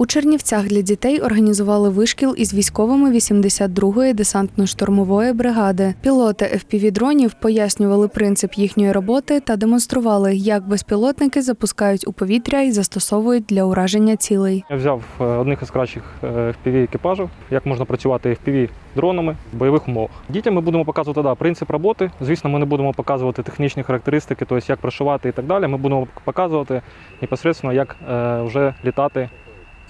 У Чернівцях для дітей організували вишкіл із військовими 82-ї десантно-штурмової бригади. Пілоти FPV-дронів пояснювали принцип їхньої роботи та демонстрували, як безпілотники запускають у повітря і застосовують для ураження цілей. Я взяв е, одних із кращих е, FPV екіпажів, як можна працювати FPV дронами в бойових умовах. Дітям ми будемо показувати да, принцип роботи. Звісно, ми не будемо показувати технічні характеристики, тобто як прошивати і так далі. Ми будемо показувати непосередньо, як е, вже літати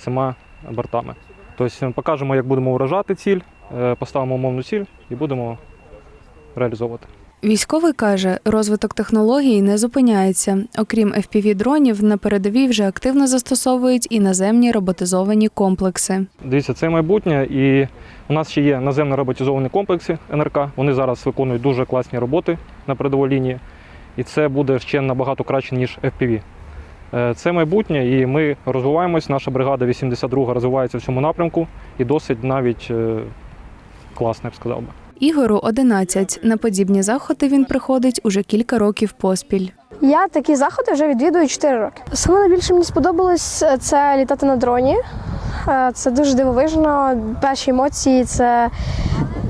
цими бортами. Тобто покажемо, як будемо вражати ціль, е, поставимо умовну ціль і будемо реалізовувати. Військовий каже, розвиток технологій не зупиняється. Окрім FPV-дронів, на передовій вже активно застосовують і наземні роботизовані комплекси. Дивіться, це майбутнє, і у нас ще є наземно роботизовані комплекси НРК. Вони зараз виконують дуже класні роботи на передовій лінії, і це буде ще набагато краще, ніж FPV. Е, Це майбутнє, і ми розвиваємось. Наша бригада 82 розвивається в цьому напрямку і досить навіть е, класно, я б сказав би. Ігору 11. На подібні заходи він приходить уже кілька років поспіль. Я такі заходи вже відвідую 4 роки. Саме найбільше мені сподобалось е, це літати на дроні. Це дуже дивовижно. Перші емоції це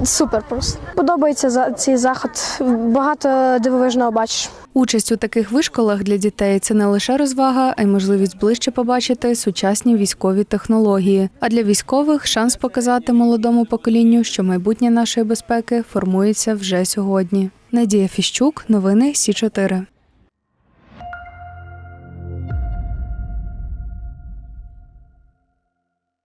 супер просто. Подобається за- цей заход. Багато дивовижного бачиш. Участь у таких вишколах для дітей це не лише розвага, а й можливість ближче побачити сучасні військові технології. А для військових шанс показати молодому поколінню, що майбутнє нашої безпеки формується вже сьогодні. Надія Фіщук, новини Сі 4